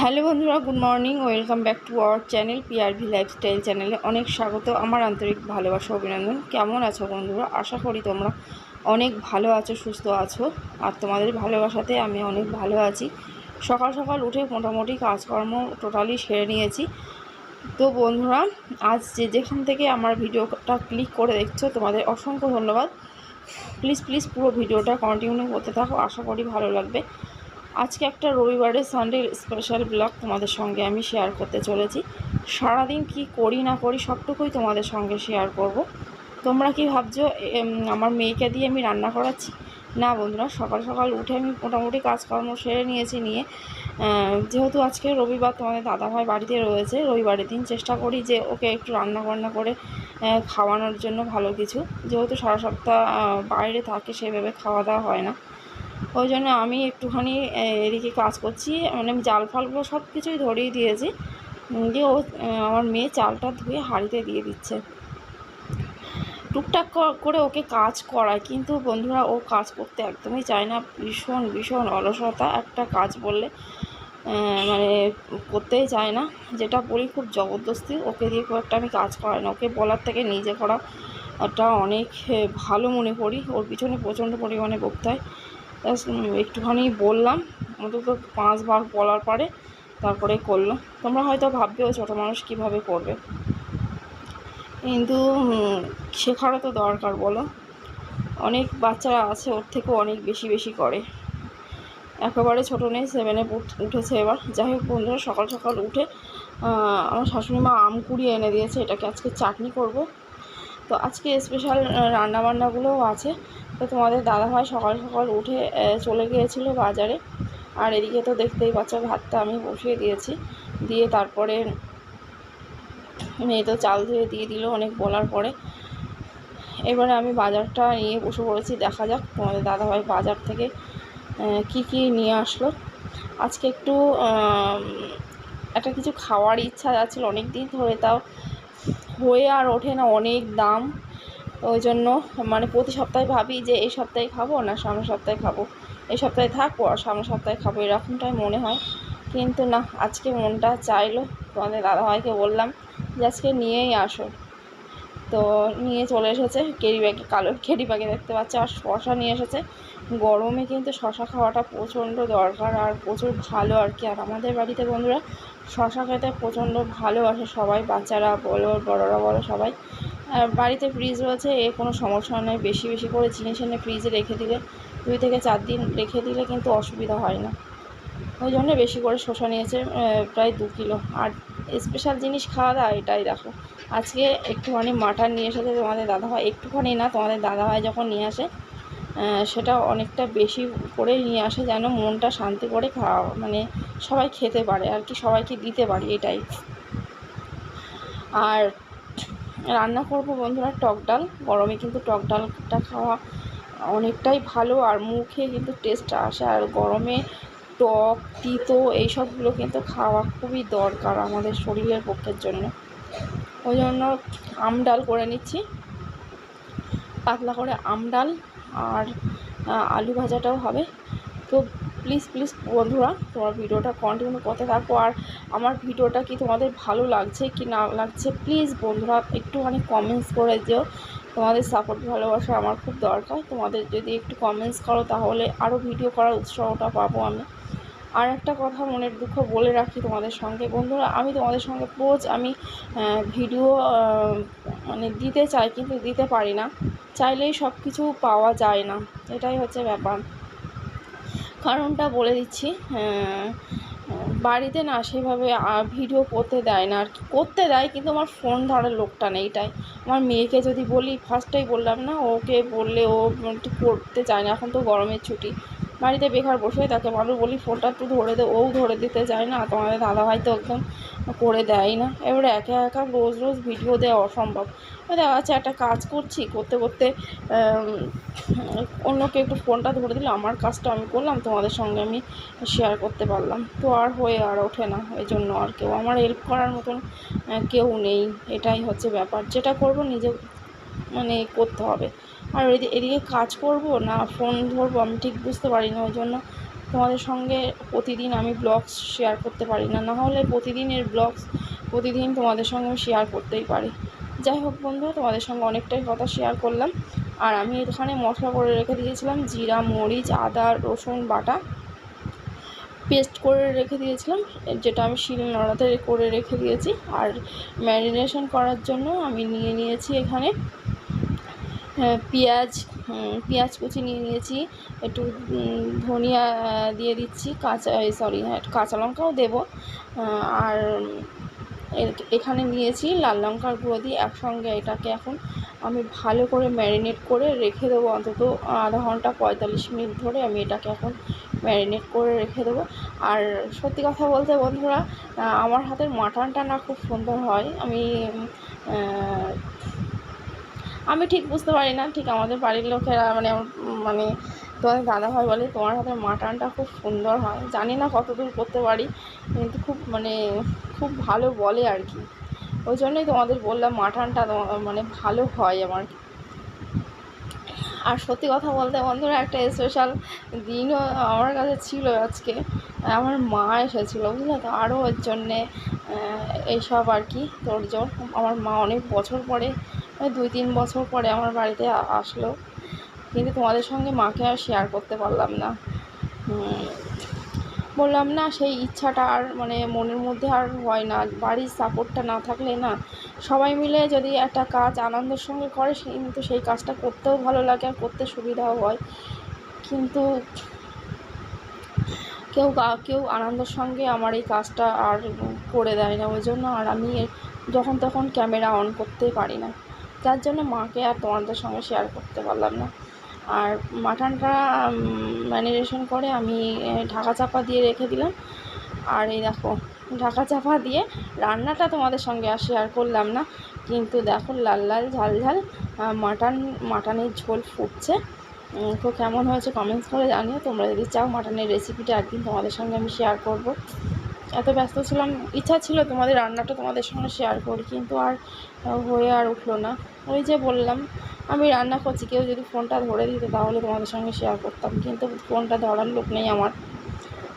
Hello বন্ধুরা, good morning. Welcome back to our channel, PRV lifestyle চ্যানেলে অনেক স্বাগত। আমার আন্তরিক ভালোবাসা, অভিনন্দন। কেমন আছো বন্ধুরা? আশা করি তোমরা অনেক ভালো আছো, সুস্থ আছো। আর তোমাদের ভালোবাসাতে আমি অনেক ভালো আছি। সকাল সকাল উঠে মোটামুটি কাজকর্ম টোটালি সেরে নিয়েছি। তো বন্ধুরা, আজ যে যেখান থেকে আমার ভিডিওটা ক্লিক করে দেখছ, তোমাদের অসংখ্য ধন্যবাদ। প্লিজ প্লিজ পুরো ভিডিওটা কন্টিনিউ করতে থাকো। আশা করি ভালো লাগবে। আজকে একটা রবিবারের সানডে স্পেশাল ব্লগ তোমাদের সঙ্গে আমি শেয়ার করতে চলেছি। সারাদিন কি করি না করি সবটুকুই তোমাদের সঙ্গে শেয়ার করব। তোমরা কি ভাবছ আমার মেয়েকে দিয়ে আমি রান্না করাচ্ছি? না বন্ধুরা, সকাল সকাল উঠে আমি মোটামুটি কাজকর্ম সেরে নিয়েছি নিয়ে যেহেতু আজকে রবিবার তোমাদের দাদাভাই বাড়িতে রয়েছে, রবিবারের দিন চেষ্টা করি যে ওকে একটু রান্না বান্না করে খাওয়ানোর জন্য ভালো কিছু। যেহেতু সারা সপ্তাহ বাইরে থাকে সেভাবে খাওয়া দাওয়া হয় না। ওই জন্য আমি একটুখানি এদিকে কাজ করছি। মানে আমি জাল ফালগুলো সব কিছুই ধরিয়ে দিয়েছি। দিয়ে ও আমার মেয়ে চালটা ধুয়ে হাঁড়িতে দিয়ে দিচ্ছে। টুকটাক করে ওকে কাজ করায়, কিন্তু বন্ধুরা ও কাজ করতে একদমই চায় না। ভীষণ ভীষণ অলসতা একটা কাজ বললে মানে করতেই চায় না। যেটা বলি খুব জবরদস্তি, ওকে দিয়ে খুব একটা আমি কাজ করাই না। ওকে বলার থেকে নিজে করা একটা অনেক ভালো মনে করি। ওর পিছনে প্রচণ্ড পরিমাণে বকতে হয় একটুখানি বললাম, অন্তত পাঁচবার বলার পরে তারপরে করল। তোমরা হয়তো ভাববে ছোটো মানুষ কীভাবে করবে? কিন্তু শেখারও তো দরকার, বলো। অনেক বাচ্চারা আছে, ওর থেকেও অনেক বেশি বেশি করে। একেবারে ছোটো নেই সেভেনে উঠেছে এবার। যাই হোক বন্ধুরা, সকাল সকাল উঠে আমার শাশুড়ি মা আম কুড়িয়ে এনে দিয়েছে, এটাকে আজকে চাটনি করব। তো আজকে স্পেশাল রান্নাবান্নাগুলোও আছে। তো তোমাদের দাদাভাই সকাল সকাল উঠে চলে গিয়েছিল বাজারে। আর এদিকে তো দেখতেই পাচ্ছ, ভাতটা আমি বসিয়ে দিয়েছি। দিয়ে তারপরে মেয়ে তো চাল ধুয়ে দিয়ে দিল অনেক বলার পরে। এবারে আমি বাজারটা নিয়ে বসে পড়েছি, দেখা যাক তোমাদের দাদাভাই বাজার থেকে কি কি নিয়ে আসলো। আজকে একটু একটা কিছু খাওয়ার ইচ্ছা যাচ্ছিল অনেক দিন ধরে, তাও হয়ে আর ওঠে না অনেক দাম। ওই জন্য মানে প্রতি সপ্তাহে ভাবি যে এই সপ্তাহে খাব না সামনের সপ্তাহে খাব। এই সপ্তাহে থাকব আর সামনের সপ্তাহে খাব এরকমটাই মনে হয়। কিন্তু না, আজকে মনটা চাইলো তোমাদের দাদাভাইকে বললাম যে আজকে নিয়েই আসো। তো নিয়ে চলে এসেছে কেরি ব্যাগে, কালো কেরি ব্যাগে দেখতে পাচ্ছি আর শশা নিয়ে এসেছে। গরমে কিন্তু শশা খাওয়াটা প্রচণ্ড দরকার আর প্রচুর ভালো আর কি। আর আমাদের বাড়িতে বন্ধুরা শশা খেতে প্রচণ্ড ভালোবাসে সবাই, বাচ্চারা বলো, বড়রা বলো সবাই। আর বাড়িতে ফ্রিজ রয়েছে, এ কোনো সমস্যা নেই। বেশি বেশি করে জিনিস এনে ফ্রিজে রেখে দিলে, দুই থেকে চার দিন রেখে দিলে কিন্তু অসুবিধা হয় না। ওই জন্য বেশি করে শসা নিয়েছে প্রায় দু কিলো। আর স্পেশাল জিনিস খাওয়া দাওয়া এটাই দেখো আজকে একটুখানি মাটন নিয়ে এসেছে তোমাদের দাদাভাই। একটুখানি না, তোমাদের দাদাভাই যখন নিয়ে আসে সেটা অনেকটা বেশি করে নিয়ে আসে যেন মনটা শান্তি করে খাওয়া মানে সবাই খেতে পারে। আর কি সবাইকে দিতে পারি এটাই। আর রান্না করব বন্ধুরা, টক ডাল। গরমে কিন্তু টক ডালটা খাওয়া অনেকটাই ভালো আর মুখে কিন্তু টেস্ট আসে। আর গরমে টক, তিতো এইসবগুলো কিন্তু খাওয়া খুবই দরকার আমাদের শরীরের পক্ষের জন্য। ওই জন্য আম ডাল করে নিচ্ছি। পাতলা করে আম ডাল আর আলু ভাজাটাও হবে। তো প্লিজ প্লিজ বন্ধুরা, তোমার ভিডিওটা কন্টিনিউ করতে থাকো আর আমার ভিডিওটা কি তোমাদের ভালো লাগছে কি না লাগছে, প্লিজ বন্ধুরা একটুখানি কমেন্টস করে দিও। তোমাদের সাপোর্ট ভালোবাসা আমার খুব দরকার। তোমাদের যদি একটু কমেন্টস করো তাহলে আরও ভিডিও করার উৎসাহটা পাবো আমি। আর একটা কথা মনের দুঃখ বলে রাখি তোমাদের সঙ্গে। বন্ধুরা, আমি তোমাদের সঙ্গে রোজ আমি ভিডিও মানে দিতে চাই কিন্তু দিতে পারি না। চাইলেই সব কিছু পাওয়া যায় না। এটাই হচ্ছে ব্যাপার। কারণটা বলে দিচ্ছি বাড়িতে না সেভাবে ভিডিও করতে দেয় না, আর কি করতে দেয়, কিন্তু আমার ফোন ধরার লোকটা নেই এটাই। আমার মেয়েকে যদি বলি ফার্স্টটাই বললাম না, ওকে বললে ও একটু করতে চায় না, এখন তো গরমের ছুটি। বাড়িতে বেকার বসে থাকে মানুষ বলি, ফোনটা একটু ধরে দে, ও ধরে দিতে চায় না, তোমাদের দাদাভাই তো একদম করে দেয় না। এবারে একা একা রোজ রোজ ভিডিও দেওয়া অসম্ভব। দেখা যাচ্ছে একটা কাজ করছি, করতে করতে অন্যকে একটু ফোনটা ধরে দিলে আমার কাজটা আমি করলাম, তোমাদের সঙ্গে আমি শেয়ার করতে পারলাম। তো আর হয়ে আর ওঠে না এই জন্য আর কেউ, আমার হেল্প করার মতন কেউ নেই। এটাই হচ্ছে ব্যাপার, যেটা করব নিজে মানে করতে হবে। আর এদি- এদিকে কাজ করব না ফোন ধরবো আমি ঠিক বুঝতে পারি না ওই জন্য তোমাদের সঙ্গে প্রতিদিন আমি ব্লগস শেয়ার করতে পারি না না হলে প্রতিদিনের ব্লগস প্রতিদিন তোমাদের সঙ্গে আমি শেয়ার করতেই পারি। যাই হোক বন্ধু তোমাদের সঙ্গে অনেকটাই কথা শেয়ার করলাম। আর আমি এখানে মশলা করে রেখে দিয়েছিলাম, জিরা, মরিচ, আদা, রসুন, বাটা। পেস্ট করে রেখে দিয়েছিলাম, যেটা আমি শিল নোড়াতে করে রেখে দিয়েছি। আর ম্যারিনেশন করার জন্য আমি নিয়ে নিয়েছি এখানে পেঁয়াজ পেঁয়াজ কুচি নিয়ে নিয়েছি, একটু ধনিয়া দিয়ে দিচ্ছি, কাঁচা সরি হ্যাঁ কাঁচা লঙ্কাও দেবো আর এখানে নিয়েছি লাল লঙ্কার গুঁড়ো দিয়ে একসঙ্গে এটাকে এখন আমি ভালো করে ম্যারিনেট করে রেখে দেবো, অন্তত আধা ঘণ্টা পঁয়তাল্লিশ মিনিট ধরে আমি এটাকে এখন ম্যারিনেট করে রেখে দেবো। আর সত্যি কথা বলতে বন্ধুরা আমার হাতের মাটনটা না খুব সুন্দর হয়, আমি আমি ঠিক বুঝতে পারি না, ঠিক আমাদের বাড়ির লোকেরা মানে মানে তোমাদের দাদাভাই বলে তোমার হাতের মাটনটা খুব সুন্দর হয়। জানি না কতদূর করতে পারি, কিন্তু খুব মানে খুব ভালো বলে আর কি। ওই জন্যই তোমাদের বললাম মাটনটা মানে ভালো হয় আমার। আর সত্যি কথা বলতে বন্ধুরা, একটা স্পেশাল দিনও আমার কাছে ছিল আজকে। আমার মা এসেছিল, বুঝলে তো? আরও ওর জন্যে এইসব আর কি তোড়জোড় আমার মা অনেক বছর পরে দুই তিন বছর পরে আমার বাড়িতে আসলো। কিন্তু তোমাদের সঙ্গে মাকে আর শেয়ার করতে পারলাম না। বললাম, না, সেই ইচ্ছাটা আর মানে মনের মধ্যে আর হয় না। বাড়ির সাপোর্টটা না থাকলে না, সবাই মিলে যদি একটা কাজ আনন্দের সঙ্গে করে, সে কিন্তু সেই কাজটা করতেও ভালো লাগে আর করতে সুবিধাও হয়। কিন্তু কেউ কেউ আনন্দের সঙ্গে আমার এই কাজটা আর করে দেয় না। ওই জন্য আর আমি যখন তখন ক্যামেরা অন করতেই পারি না। যার জন্য মাকে আর তোমাদের সঙ্গে শেয়ার করতে পারলাম না। আর মাটনটা ম্যারিনেশন করে আমি ঢাকা চাপা দিয়ে রেখে দিলাম। আর এই দেখো, ঢাকা চাপা দিয়ে রান্নাটা তোমাদের সঙ্গে আর শেয়ার করলাম না। কিন্তু দেখো, লাল লাল, ঝাল ঝাল মাটন, মাটনের ঝোল ফুটছে। তো কেমন হয়েছে কমেন্টস করে জানিও। তোমরা যদি চাও মাটনের রেসিপিটা একদিন তোমাদের সঙ্গে আমি শেয়ার করব। এত ব্যস্ত ছিলাম, ইচ্ছা ছিল তোমাদের রান্নাটা তোমাদের সঙ্গে শেয়ার করি, কিন্তু আর হয়ে আর উঠল না। ওই যে বললাম, আমি রান্না করছি, কেউ যদি ফোনটা ধরে দিত তাহলে তোমাদের সঙ্গে শেয়ার করতাম, কিন্তু ফোনটা ধরার লোক নেই আমার।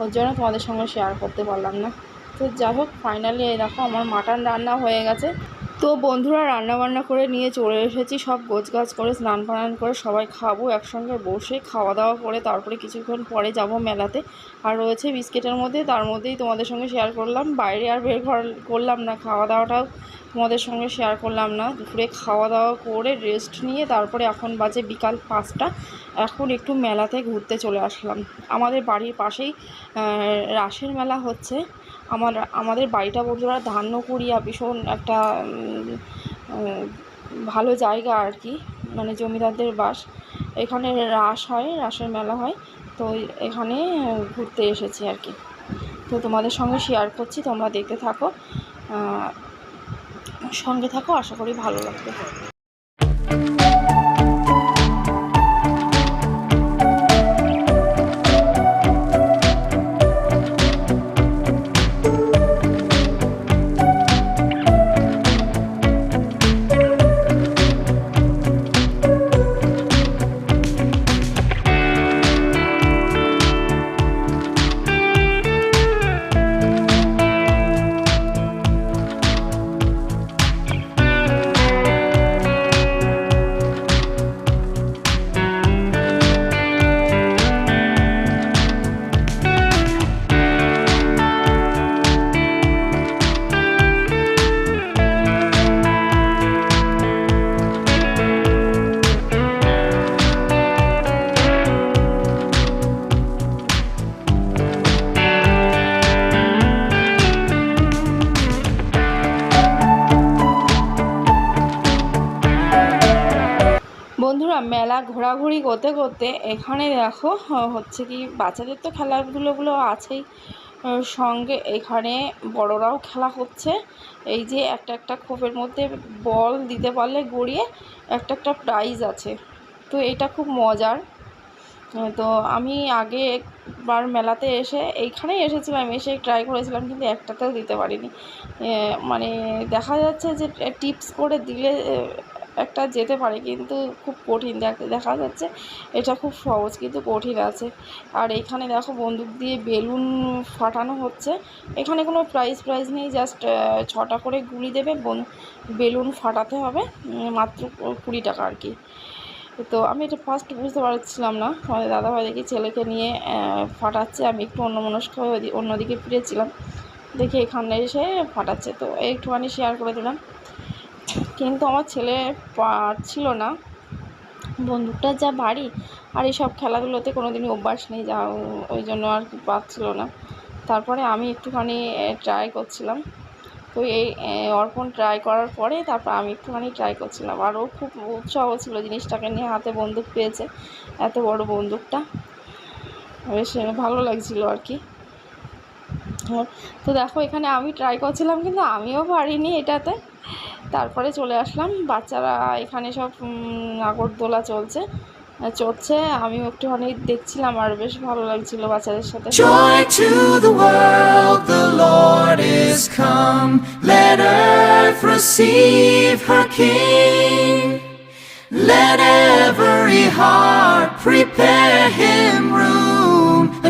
ওর জন্য তোমাদের সঙ্গে শেয়ার করতে পারলাম না। তো যাই হোক ফাইনালি এই দেখো, আমার মাটন রান্না হয়ে গেছে। তো বন্ধুরা রান্না বান্না করে নিয়ে চলে এসেছি। সব গোছগাছ করে, স্নান ফান করে সবাই খাব, একসঙ্গে বসে খাওয়া দাওয়া করে তারপরে কিছুক্ষণ পরে যাব মেলাতে। আর রয়েছে বিস্কিটের মধ্যে, তার মধ্যেই তোমাদের সঙ্গে শেয়ার করলাম। বাইরে আর বের কর- করলাম না, খাওয়া দাওয়াটাও তোমাদের সঙ্গে শেয়ার করলাম না। দুপুরে খাওয়া দাওয়া করে রেস্ট নিয়ে তারপরে এখন বাজে বিকাল পাঁচটা। এখন একটু মেলাতে ঘুরতে চলে আসলাম। আমাদের বাড়ির পাশেই রাসের মেলা হচ্ছে। আমার, আমাদের বাড়িটা বন্ধুরা ধান্যকুড়িয়া ভীষণ একটা ভালো জায়গা আর কি মানে জমিদারদের বাস। এখানে রাস হয়, রাসের মেলা হয়, তো এখানে ঘুরতে এসেছি আর কি। তো তোমাদের সঙ্গে শেয়ার করছি, তোমরা দেখতে থাকো সঙ্গে থাকো, আশা করি ভালো লাগবে। মেলা ঘোরাঘুরি করতে করতে এখানে দেখো হচ্ছে কি বাচ্চাদের তো খেলাধুলোগুলো আছেই। সঙ্গে এখানে বড়রাও খেলা হচ্ছে। এই যে একটা একটা খোপের মধ্যে বল দিতে পারলে গড়িয়ে একটা একটা প্রাইজ আছে। তো এটা খুব মজার। তো আমি আগে একবার মেলাতে এসে এইখানেই এসেছিলাম, এসে ট্রাই করেছিলাম কিন্তু একটাতেও দিতে পারিনি। মানে দেখা যাচ্ছে যে টিপস করে দিলে একটা যেতে পারে, কিন্তু খুব কঠিন দেখা যাচ্ছে এটা খুব সহজ কিন্তু কঠিন আছে। আর এখানে দেখো বন্দুক দিয়ে বেলুন ফাটানো হচ্ছে। এখানে কোনো প্রাইস প্রাইস নেই জাস্ট ছটা করে গুলি দেবে বেলুন ফাটাতে হবে মাত্র কুড়ি টাকা আর কি। তো আমি এটা ফার্স্ট বুঝতে পারছিলাম না, আমাদের দাদাভাই দেখি ছেলেকে নিয়ে ফাটাচ্ছে, আমি একটু অন্যমনস্ক অন্যদিকে ফিরেছিলাম। দেখি এখানে এসে ফাটাচ্ছে, তো একটুখানি শেয়ার করে দিলাম। কিন্তু আমার ছেলে পারছিল না। বন্দুকটা যা বাড়ি আর এইসব খেলাধুলোতে কোনো দিনই অভ্যাস নেই, যা ওই জন্য আর কি পারছিল না। তারপরে আমি একটুখানি ট্রাই করছিলাম। তো এই অর্পণ ট্রাই করার পরে তারপর আমি একটুখানি ট্রাই করছিলাম। আর ও খুব উৎসাহ ছিল জিনিসটাকে নিয়ে, হাতে বন্দুক পেয়েছে, এত বড় বন্দুকটা। বেশ ভালো লাগছিল আর কি। তো দেখো, এখানে আমি ট্রাই করছিলাম, কিন্তু আমিও পারিনি এটাতে। তারপরে চলে আসলাম। বাচ্চারা এখানে সব নাগরদোলা চলছে চলছে আমি একটু অনেক দেখছিলাম আর বেশ ভালো লাগছিল বাচ্চাদের সাথে। Let every heart prepare him room.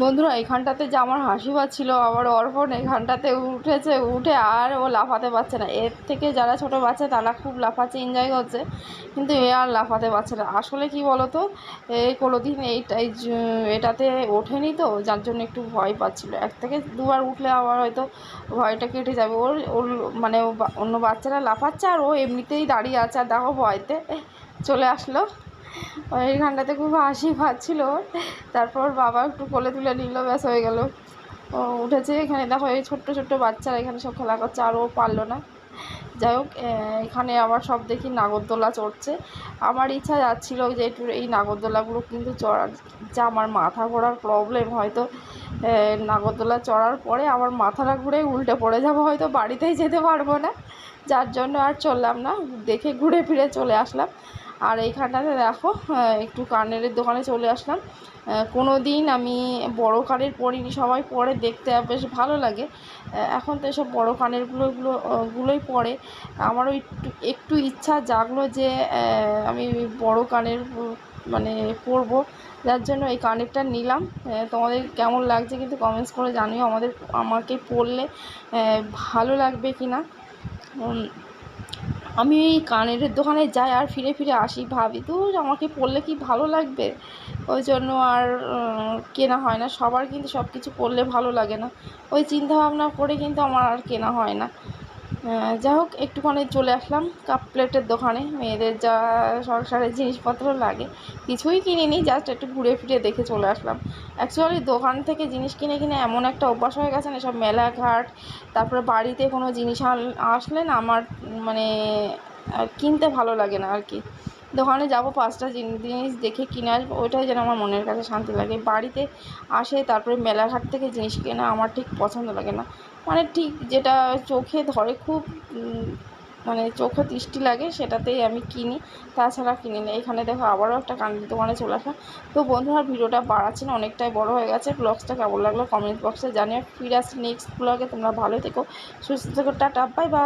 বন্ধুরা, এখানটাতে যে আমার হাসি পাচ্ছিল আবার অর্পণ এখানটাতে উঠেছে, উঠে আর ও লাফাতে পারছে না। এর থেকে যারা ছোট বাচ্চা, তারা খুব লাফাচ্ছে এনজয় করছে, কিন্তু এ আর লাফাতে পারছে না। আসলে কি বলতো এই কোনোদিন এইটা এই জ- এটাতে ওঠেনি তো, যার জন্য একটু ভয় পাচ্ছিল। এক থেকে দুবার উঠলে আবার হয়তো ভয়টা কেটে যাবে। ওর ওর মানে অন্য বাচ্চারা লাফাচ্ছে আর ও এমনিতেই দাঁড়িয়ে আছে। আর দেখো ভয়তে চলে আসলো। এইখানটাতে খুব হাসি পাচ্ছিল। তারপর বাবা একটু কোলে তুলে নিল, ব্যাস হয়ে গেল। ও উঠেছে এখানে, দেখো এই ছোট্ট ছোট্ট বাচ্চারা এখানে সব খেলা করছে, আর ও পারল না। যাই হোক এখানে আবার সব দেখি নাগরদোলা চড়ছে। আমার ইচ্ছা যাচ্ছিল যে একটু এই নাগরদোলাগুলো কিন্তু চড়ার, যা আমার মাথা ঘোরার প্রবলেম হয়তো নাগরদোলা চড়ার পরে আমার মাথাটা ঘুরে উল্টে পড়ে যাব, হয়তো বাড়িতেই যেতে পারব না। যার জন্য আর চললাম না, দেখে ঘুরে ফিরে চলে আসলাম। আর এইখানটাতে দেখো একটু কানের দোকানে চলে আসলাম। কোনো দিন আমি বড় কানের পরিনি সবাই পরে দেখতে বেশ ভালো লাগে। এখন তো এসব বড়ো কানেরগুলো গুলো আহ, গুলোই পরে। আমারও একটু একটু ইচ্ছা জাগলো যে আমি বড় কানের মানে পরবো। যার জন্য এই কানেরটা নিলাম। তোমাদের কেমন লাগছে কিন্তু কমেন্টস করে জানিও। আমাদের আমাকে আহ, ভালো লাগবে কি না আমি ওই কানের দোকানে যাই আর ফিরে ফিরে আসি, ভাবি তো আমাকে পরলে কি ভালো লাগবে? ওই জন্য আর কেনা হয় না। সবার কিন্তু সব কিছু পরলে ভালো লাগে না। ওই চিন্তা ভাবনা করে কিন্তু আমার আর কেনা হয় না। যাই হোক, একটুখানি চলে আসলাম কাপ প্লেটের দোকানে। মেয়েদের যা সংসারের জিনিসপত্র লাগে, কিছুই কিনিনি জাস্ট একটু ঘুরে ফিরে দেখে চলে আসলাম। অ্যাকচুয়ালি দোকান থেকে জিনিস কিনে কিনে এমন একটা অভ্যাস হয়ে গেছে না, সব মেলাঘাট তারপরে বাড়িতে কোনো জিনিস আসলে না আমার মানে কিনতে ভালো লাগে না আর কি। দোকানে যাব, পাঁচটা জিনিস দেখে কিনে আসব, ওইটাই যেন আমার মনের কাছে শান্তি লাগে। বাড়িতে আসে, তারপরে মেলাঘাট থেকে জিনিস কেনা, আমার ঠিক পছন্দ লাগে না। মানে ঠিক যেটা চোখে ধরে খুব মানে চোখে দৃষ্টি লাগে সেটাতেই আমি কিনি। তাছাড়া কিনি না। এখানে দেখো আবারও একটা কানের দোকানে চলে আসা তো বন্ধুরা, ভিডিওটা বাড়াচ্ছে না অনেকটাই বড় হয়ে গেছে। ব্লগসটা কেমন লাগল কমেন্ট বক্সে জানিয়ে ফিরে আসছি নেক্সট ব্লগে তোমরা ভালো থেকো, সুস্থ থেকো, টাটা বাই বাই